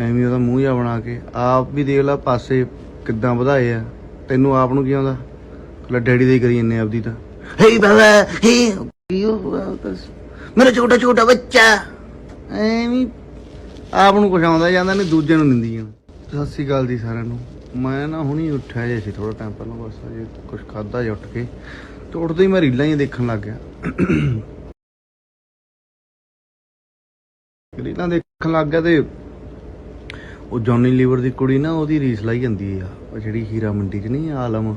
ਐਵੇਂ ਉਹਦਾ ਮੂੰਹ ਜਿਹਾ ਬਣਾ ਕੇ ਆਪ ਵੀ ਦੇਖ ਲੈ ਪਾਸੇ ਕਿੱਦਾਂ ਵਧਾਏ ਆ। ਤੈਨੂੰ ਆਪ ਨੂੰ ਕੀ ਆਉਂਦਾ? ਲੈ ਡੈਡੀ ਦੇ ਹੀ ਕਰੀ ਜੰਨੇ ਆਪਦੀ ਤਾਂ। ਹੇ ਬਾਬਾ ਹੇ ਬਸ ਮੇਰਾ ਛੋਟਾ ਛੋਟਾ ਬੱਚਾ। ਐਵੇਂ ਆਪ ਨੂੰ ਕੁਛ ਆਉਂਦਾ ਜਾਂਦਾ ਨਹੀਂ ਦੂਜੇ ਨੂੰ ਦਿੰਦੀ ਆ। ਸਤਿ ਸ਼੍ਰੀ ਅਕਾਲ ਜੀ ਸਾਰਿਆਂ ਨੂੰ। ਮੈਂ ਨਾ ਹੁਣੀ ਉੱਠਿਆ ਜੇ ਸੀ ਥੋੜਾ ਟਾਈਮ ਪਹਿਲਾਂ ਬਸ ਅਜੇ ਕੁਛ ਖਾਦਾ ਜਿਹਾ ਉੱਠ ਕੇ। ਤੇ ਉੱਠਦੇ ਹੀ ਮੈਂ ਰੀਲਾਂ ਹੀ ਦੇਖਣ ਲੱਗ ਗਿਆ। ਰੀਲਾਂ ਦੇਖਣ ਲੱਗ ਗਿਆ ਤੇ ਉਹ ਜੌਨੀ ਲੀਵਰ ਦੀ ਕੁੜੀ ਨਾ, ਉਹਦੀ ਰੀਸ ਲਾਈ ਜਾਂਦੀ ਆ। ਉਹ ਜਿਹੜੀ ਹੀਰਾ ਮੰਡੀ 'ਚ ਨਹੀਂ, ਆਲਮ।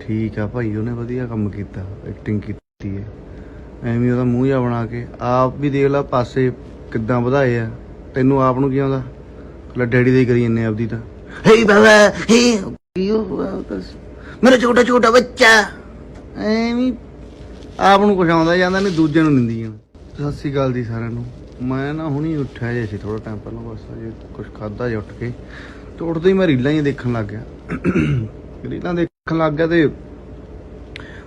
ਠੀਕ ਆ ਭਾਈ, ਉਹਨੇ ਵਧੀਆ ਕੰਮ ਕੀਤਾ ਐਕਟਿੰਗ ਕੀਤੀ ਹੈ ਐਵੇਂ ਉਹਦਾ ਮੂੰਹ ਜਿਹਾ ਬਣਾ ਕੇ, ਆਪ ਵੀ ਦੇਖ ਲੈ ਪਾਸੇ ਕਿੱਦਾਂ ਵਧਾਏ ਆ। ਤੈਨੂੰ ਆਪ ਨੂੰ ਕੀ ਆਉਂਦਾ? ਲੈ ਡੈਡੀ ਦੇ ਹੀ ਕਰੀ ਜੰਨੇ ਆਪਦੀ ਤਾਂ। ਹੇ ਬਾਬਾ, ਹੇ ਮੇਰਾ ਛੋਟਾ ਛੋਟਾ ਬੱਚਾ। ਐਵੇਂ ਆਪ ਨੂੰ ਕੁਛ ਆਉਂਦਾ ਜਾਂਦਾ ਨਹੀਂ ਦੂਜੇ ਨੂੰ ਦਿੰਦੀ ਆ। ਸਤਿ ਸ਼੍ਰੀ ਅਕਾਲ ਜੀ ਸਾਰਿਆਂ ਨੂੰ। ਮੈਂ ਨਾ ਹੁਣੀ ਉੱਠਿਆ ਜੇ ਸੀ ਥੋੜਾ ਟਾਈਮ ਪਹਿਲਾਂ, ਬਸ ਅਜੇ ਕੁਛ ਖਾਦਾ ਜਿਹਾ ਉੱਠ ਕੇ। ਤੇ ਉੱਠਦੇ ਹੀ ਮੈਂ ਰੀਲਾਂ ਹੀ ਦੇਖਣ ਲੱਗ ਗਿਆ। ਰੀਲਾਂ ਦੇਖਣ ਲੱਗ ਗਿਆ ਤੇ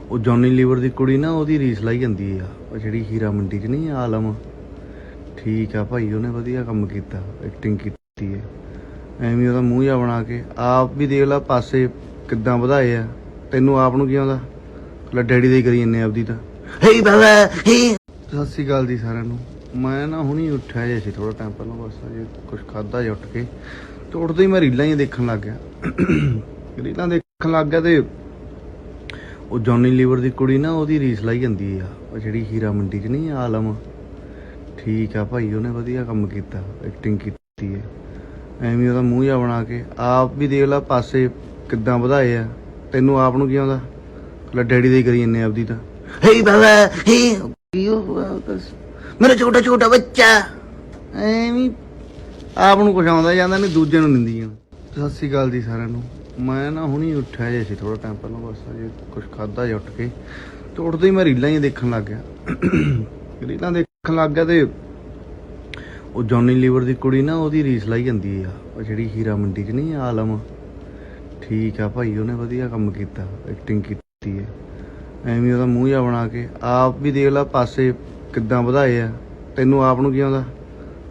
ਉਹ ਜੌਨੀ ਲੀਵਰ ਦੀ ਕੁੜੀ ਨਾ, ਉਹਦੀ ਰੀਸ ਲਾਈ ਜਾਂਦੀ ਆ। ਉਹ ਜਿਹੜੀ ਹੀਰਾ ਮੰਡੀ 'ਚ ਨਹੀਂ, ਆਲਮ। ਠੀਕ ਆ ਭਾਈ, ਉਹਨੇ ਵਧੀਆ ਕੰਮ ਕੀਤਾ ਐਕਟਿੰਗ ਕੀਤੀ ਹੈ ਐਵੇਂ ਉਹਦਾ ਮੂੰਹ ਜਿਹਾ ਬਣਾ ਕੇ, ਆਪ ਵੀ ਦੇਖ ਲੈ ਪਾਸੇ ਕਿੱਦਾਂ ਵਧਾਏ ਆ। ਤੈਨੂੰ ਆਪ ਨੂੰ ਕੀ ਆਉਂਦਾ? ਲੈ ਡੈਡੀ ਦੇ ਕਰੀ ਜੰਨੇ ਆਪਦੀ ਤਾਂ। ਹੇ ਬਾਬਾ ਹੇ ਸਤਿ ਸ਼੍ਰੀ ਅਕਾਲ ਜੀ ਸਾਰਿਆਂ ਨੂੰ। ਮੈਂ ਨਾ ਹੁਣੀ ਉੱਠਿਆ ਜੇ ਸੀ ਥੋੜਾ ਟਾਈਮ ਪਹਿਲਾਂ ਬਸ ਅਜੇ ਕੁਛ ਖਾਦਾ ਜਿਹਾ ਉੱਠ ਕੇ ਤੇ ਉੱਠਦੇ ਹੀ ਮੈਂ ਰੀਲਾਂ ਹੀ ਦੇਖਣ ਲੱਗ ਗਿਆ। ਰੀਲਾਂ ਦੇਖਣ ਲੱਗ ਗਿਆ ਤੇ ਉਹ ਜੌਨੀ ਲੀਵਰ ਦੀ ਕੁੜੀ ਨਾ, ਉਹਦੀ ਰੀਸ ਲਾਈ ਜਾਂਦੀ ਆ। ਉਹ ਜਿਹੜੀ ਹੀਰਾ ਮੰਡੀ 'ਚ ਨਹੀਂ, ਆਲਮ। ਠੀਕ ਆ ਭਾਈ, ਉਹਨੇ ਵਧੀਆ ਕੰਮ ਕੀਤਾ ਐਕਟਿੰਗ ਕੀਤੀ ਹੈ ਐਵੇਂ ਉਹਦਾ ਮੂੰਹ ਜਿਹਾ ਬਣਾ ਕੇ, ਆਪ ਵੀ ਦੇਖ ਲੈ ਪਾਸੇ ਕਿੱਦਾਂ ਵਧਾਏ ਆ। ਤੈਨੂੰ ਆਪ ਨੂੰ ਕੀ ਆਉਂਦਾ? ਲੈ ਡੈਡੀ ਦੇ ਕਰੀ ਜੰਨੇ ਆਪਦੀ ਤਾਂ। ਹੇ ਬਾਬਾ, ਹੇ ਕੀ ਮੇਰਾ ਛੋਟਾ ਛੋਟਾ ਬੱਚਾ। ਐਵੇਂ ਆਪ ਨੂੰ ਕੁਛ ਆਉਂਦਾ ਜਾਂਦਾ ਨਹੀਂ, ਦੂਜੇ ਨੂੰ ਦਿੰਦੀ ਆ ਸਤਿ ਸ਼੍ਰੀ ਅਕਾਲ ਜੀ ਸਾਰਿਆਂ ਨੂੰ। ਮੈਂ ਨਾ ਹੁਣੀ ਉੱਠਿਆ ਜੇ ਸੀ ਥੋੜਾ ਟਾਈਮ ਪਹਿਲਾਂ ਬਸ ਅਜੇ ਕੁਛ ਖਾਦਾ ਜਿਹਾ ਉੱਠ ਕੇ। ਤੇ ਉੱਠਦੇ ਹੀ ਮੈਂ ਰੀਲਾਂ ਹੀ ਦੇਖਣ ਲੱਗ ਗਿਆ। ਰੀਲਾਂ ਦੇਖਣ ਲੱਗ ਗਿਆ ਤੇ ਉਹ ਜੌਨੀ ਲੀਵਰ ਦੀ ਕੁੜੀ ਨਾ, ਉਹਦੀ ਰੀਸ ਲਾਈ ਜਾਂਦੀ ਆ। ਉਹ ਜਿਹੜੀ ਹੀਰਾ ਮੰਡੀ 'ਚ ਨਹੀਂ, ਆਲਮ। ਠੀਕ ਆ ਭਾਈ, ਉਹਨੇ ਵਧੀਆ ਕੰਮ ਕੀਤਾ ਐਕਟਿੰਗ ਕੀਤੀ ਹੈ ਐਵੇਂ ਉਹਦਾ ਮੂੰਹ ਜਿਹਾ ਬਣਾ ਕੇ ਆਪ ਵੀ ਦੇਖ ਲੈ ਪਾਸੇ ਕਿੱਦਾਂ ਵਧਾਏ ਆ। ਤੈਨੂੰ ਆਪ ਨੂੰ ਕੀ ਆਉਂਦਾ?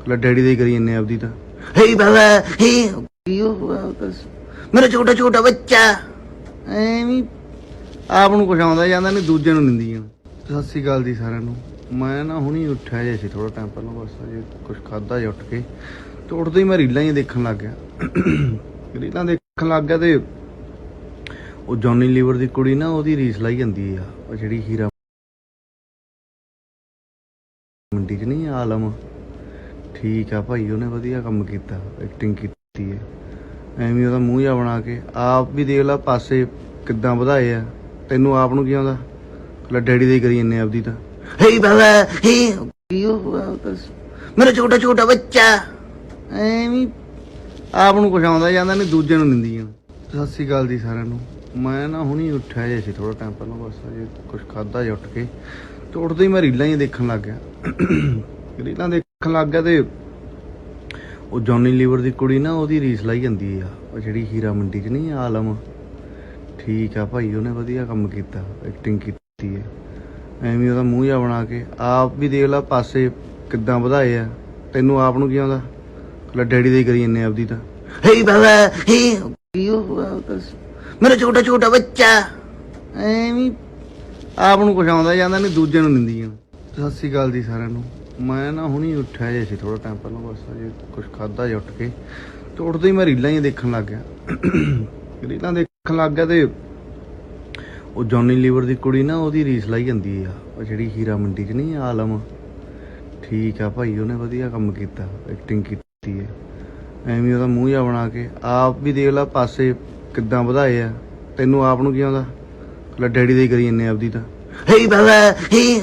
ਲੈ ਡੈਡੀ ਦੇ ਹੀ ਕਰੀ ਜੰਨੇ ਆਪਦੀ ਤਾਂ। ਹੇ ਬਾਬਾ ਹੇ ਕੀ ਹੋਇਆ ਬਸ ਮੇਰਾ ਛੋਟਾ ਛੋਟਾ ਬੱਚਾ। ਐਵੇਂ ਆਪ ਨੂੰ ਕੁਛ ਆਉਂਦਾ ਜਾਂਦਾ ਨਹੀਂ ਦੂਜੇ ਨੂੰ ਦਿੰਦੀ ਆ। ਸਤਿ ਸ਼੍ਰੀ ਅਕਾਲ ਜੀ ਸਾਰਿਆਂ ਨੂੰ। ਮੈਂ ਨਾ ਹੁਣੀ ਉੱਠਿਆ ਜੇ ਸੀ ਥੋੜਾ ਟਾਈਮ ਪਹਿਲਾਂ ਬਸ ਅਜੇ ਕੁਛ ਖਾਦਾ ਜਿਹਾ ਉੱਠ ਕੇ। ਤੇ ਉੱਠਦੇ ਹੀ ਮੈਂ ਰੀਲਾਂ ਹੀ ਦੇਖਣ ਲੱਗ ਗਿਆ। ਰੀਲਾਂ ਦੇਖਣ ਲੱਗ ਗਿਆ ਤੇ ਉਹ ਜੌਨੀ ਲੀਵਰ ਦੀ ਕੁੜੀ ਨਾ, ਉਹਦੀ ਰੀਸ ਲਾਈ ਜਾਂਦੀ ਆ। ਉਹ ਜਿਹੜੀ ਹੀਰਾ ਮੰਡੀ 'ਚ ਨਹੀਂ ਆਲਮ। ਠੀਕ ਆ ਭਾਈ, ਉਹਨੇ ਵਧੀਆ ਕੰਮ ਕੀਤਾ ਐਕਟਿੰਗ ਕੀਤੀ ਹੈ ਐਵੇਂ ਉਹਦਾ ਮੂੰਹ ਜਿਹਾ ਬਣਾ ਕੇ, ਆਪ ਵੀ ਦੇਖ ਲੈ ਪਾਸੇ ਕਿੱਦਾਂ ਵਧਾਏ ਆ। ਤੈਨੂੰ ਆਪ ਨੂੰ ਕੀ ਆਉਂਦਾ? ਲੈ ਡੈਡੀ ਦੇ ਕਰੀ ਜੰਨੇ ਆਪਦੀ ਤਾਂ। ਹੇ ਬਾਬਾ, ਹੇ ਮੇਰਾ ਛੋਟਾ ਛੋਟਾ ਬੱਚਾ। ਐਵੇਂ ਆਪ ਨੂੰ ਕੁਛ ਆਉਂਦਾ ਜਾਂਦਾ, ਨਹੀਂ ਦੂਜੇ ਨੂੰ ਦਿੰਦੀ ਆ ਸਤਿ ਸ਼੍ਰੀ ਅਕਾਲ ਜੀ ਸਾਰਿਆਂ ਨੂੰ। ਮੈਂ ਨਾ ਹੁਣੀ ਉੱਠਿਆ ਜੇ ਸੀ ਥੋੜਾ ਟਾਈਮ ਪਹਿਲਾਂ ਬਸ ਅਜੇ ਕੁਛ ਖਾਦਾ ਜਿਹਾ ਉੱਠ ਕੇ ਤੇ ਉੱਠਦੇ ਹੀ ਮੈਂ ਰੀਲਾਂ ਹੀ ਦੇਖਣ ਲੱਗ ਗਿਆ। ਰੀਲਾਂ ਦੇਖਣ ਲੱਗ ਗਿਆ ਤੇ ਉਹ ਜੌਨੀ ਲੀਵਰ ਦੀ ਕੁੜੀ ਨਾ, ਉਹਦੀ ਰੀਸ ਲਾਈ ਜਾਂਦੀ ਆ। ਉਹ ਜਿਹੜੀ ਹੀਰਾ ਮੰਡੀ 'ਚ ਨਹੀਂ, ਆਲਮ। ਠੀਕ ਆ ਭਾਈ, ਉਹਨੇ ਵਧੀਆ ਕੰਮ ਕੀਤਾ ਐਕਟਿੰਗ ਕੀਤੀ ਹੈ ਐਵੇਂ ਉਹਦਾ ਮੂੰਹ ਜਿਹਾ ਬਣਾ ਕੇ, ਆਪ ਵੀ ਦੇਖ ਲੈ ਪਾਸੇ ਕਿੱਦਾਂ ਵਧਾਏ ਆ। ਤੈਨੂੰ ਆਪ ਨੂੰ ਕੀ ਆਉਂਦਾ? ਲੈ ਡੈਡੀ ਦੇ ਹੀ ਕਰੀ ਜੰਨੇ ਆਪਦੀ ਤਾਂ। ਹੇ ਬਾਬਾ ਹੇ ਕੀ ਹੋਇਆ ਬਸ ਮੇਰਾ ਛੋਟਾ ਛੋਟਾ ਬੱਚਾ। ਐਵੇਂ ਆਪ ਨੂੰ ਕੁਛ ਆਉਂਦਾ ਜਾਂਦਾ ਨਹੀਂ, ਦੂਜੇ ਨੂੰ ਦਿੰਦੀ ਆ। ਸਤਿ ਸ਼੍ਰੀ ਅਕਾਲ ਜੀ ਸਾਰਿਆਂ ਨੂੰ। ਮੈਂ ਨਾ ਹੁਣੀ ਉੱਠਿਆ ਜੇ ਸੀ ਥੋੜਾ ਟਾਈਮ ਪਹਿਲਾਂ, ਬਸ ਅਜੇ ਕੁਛ ਖਾਦਾ ਜਿਹਾ ਉੱਠ ਕੇ। ਤੇ ਉੱਠਦੇ ਹੀ ਮੈਂ ਰੀਲਾਂ ਹੀ ਦੇਖਣ ਲੱਗ ਗਿਆ। ਰੀਲਾਂ ਦੇਖਣ ਲੱਗ ਗਿਆ ਤੇ ਉਹ ਜੌਨੀ ਲੀਵਰ ਦੀ ਕੁੜੀ ਨਾ, ਉਹਦੀ ਰੀਸ ਲਾਈ ਜਾਂਦੀ ਆ। ਉਹ ਜਿਹੜੀ ਹੀਰਾ ਮੰਡੀ 'ਚ ਨਹੀਂ, ਆਲਮ। ਠੀਕ ਆ ਭਾਈ, ਉਹਨੇ ਵਧੀਆ ਕੰਮ ਕੀਤਾ ਐਕਟਿੰਗ ਕੀਤੀ। ਐਵੇਂ ਉਹਦਾ ਮੂੰਹ ਜਿਹਾ ਬਣਾ ਕੇ ਆਪ ਵੀ ਦੇਖ ਲੈ ਪਾਸੇ ਕਿੱਦਾਂ ਵਧਾਏ ਆ। ਤੈਨੂੰ ਆਪ ਨੂੰ ਕੀ ਆਉਂਦਾ? ਲੈ ਡੈਡੀ ਦੇ ਹੀ ਕਰੀ ਜੰਨੇ ਆਪਦੀ ਤਾਂ। ਹੇ ਬਾਬਾ, ਹੇ।